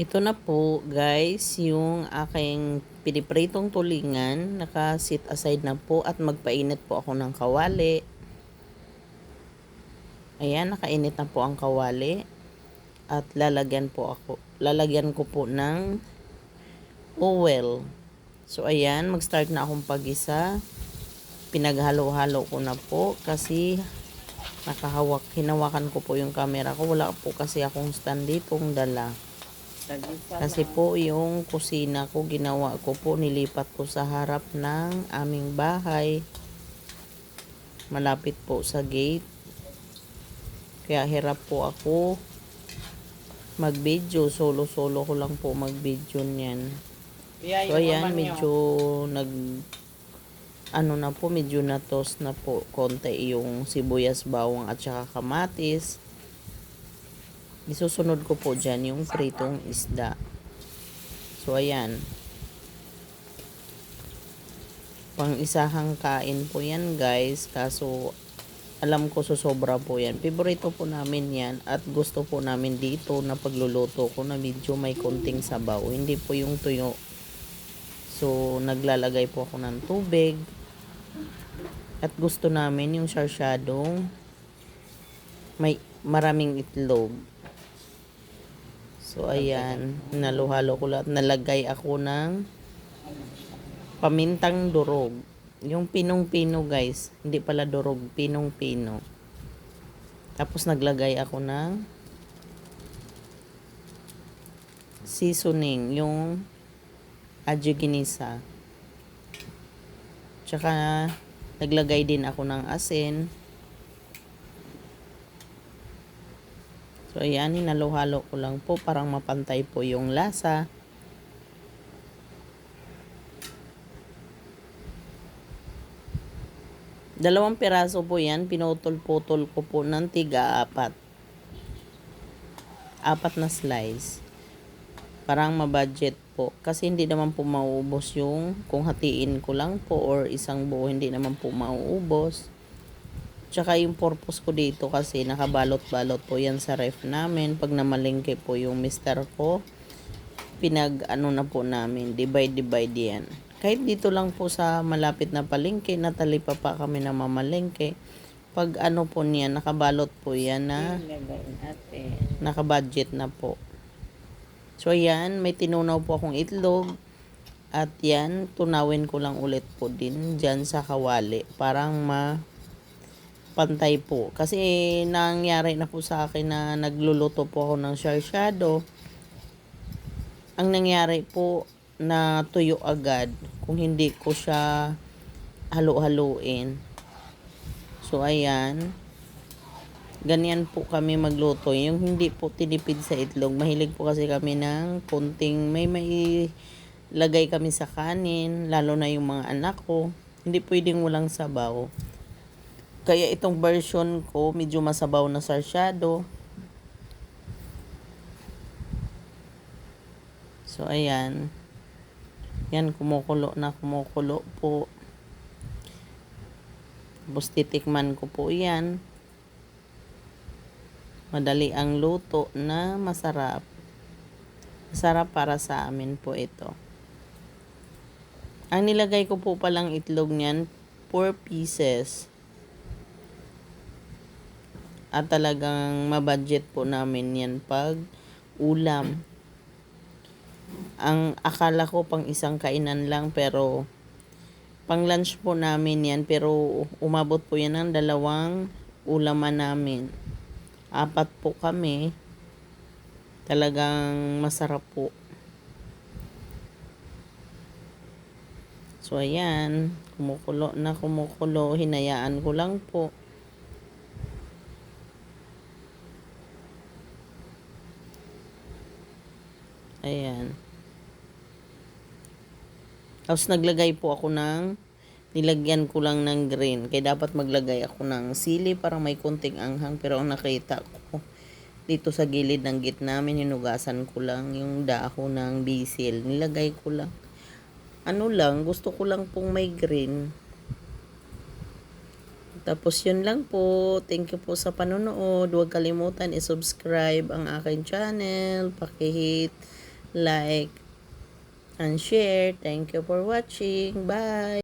Ito na po guys, yung aking pinipritong tulingan. Naka-sit aside na po at magpainit po ako ng kawali. Ayan, nakainit na po ang kawali. At lalagyan po ako, lalagyan ko po ng oil. So ayan, mag-start na akong pagisa. Pinaghalo-halo ko na po kasi nakahawak, hinawakan ko po yung camera ko. Wala po kasi akong stand ditong dala. Kasi po yung kusina ko, ginawa ko po, nilipat ko sa harap ng aming bahay. Malapit po sa gate. Kaya hirap po ako mag-video. Solo-solo ko lang po mag-video niyan. So ayan, medyo nag ano na po, medyo natos na po konti yung sibuyas, bawang at saka kamatis. Isusunod ko po dyan yung pritong isda. So, ayan. Pang isahang kain po yan, guys. Kaso, alam ko susobra po yan. Favorito po namin yan. At gusto po namin dito na pagluluto ko na medyo may konting sabaw. Hindi po yung tuyo. So, naglalagay po ako ng tubig. At gusto namin yung sarsyadong may maraming itlog. So, ayan. Naluhalo ko lahat. Nalagay ako ng pamintang durog. Yung pinong-pino, guys. Hindi pala durog. Pinong-pino. Tapos, naglagay ako ng seasoning. Yung adjuginisa. Tsaka, naglagay din ako ng asin. So, ayan, hinalo-halo ko lang po parang mapantay po yung lasa. Dalawang piraso po yan, pinutol-putol ko po ng tiga-apat. Apat na slice. Parang mabudget po. Kasi hindi naman po mauubos yung kung hatiin ko lang po or isang buo, hindi naman po mauubos. Tsaka yung purpose ko dito kasi nakabalot-balot po yan sa ref namin. Pag namalingke po yung mister ko, pinag ano na po namin, divide-divide yan. Kahit dito lang po sa malapit na palengke, natalipa pa kami na mamalengke. Pag ano po niya, nakabalot po yan na nakabudget na po. So yan, may tinunaw po akong itlog. At yan, tunawin ko lang ulit po din dyan sa kawali. Parang ma pantay po. Kasi nangyari na po sa akin na nagluluto po ako ng sarsyado. Ang nangyari po na tuyo agad kung hindi ko siya halo-haluin. So ayan. Ganyan po kami magluto. Yung hindi po tinipid sa itlog. Mahilig po kasi kami ng konting may may lagay kami sa kanin. Lalo na yung mga anak ko. Hindi pwedeng walang sabaw. Kaya itong version ko, medyo masabaw na sarsyado. So, ayan. Yan, kumukulo na kumukulo po. Tapos titikman ko po yan. Madali ang luto na masarap. Masarap para sa amin po ito. Ang nilagay ko po palang itlog niyan, 4 pieces. At talagang mabudget po namin yan pag ulam. Ang akala ko pang isang kainan lang pero pang lunch po namin yan pero umabot po yan ng dalawang ulaman namin. Apat po kami. Talagang masarap po. So ayan, kumukulo na kumukulo, hinayaan ko lang po. Ayan. Tapos naglagay po ako ng nilagyan ko lang ng green. Kaya dapat maglagay ako ng sili para may kunting anghang. Pero ang nakita ko dito sa gilid ng git namin, hinugasan ko lang yung dahon ng basil. Nilagay ko lang. Ano lang, gusto ko lang pong may green. Tapos yun lang po. Thank you po sa panonood. Huwag kalimutan i-subscribe ang aking channel. Pakihit like, and share. Thank you for watching. Bye!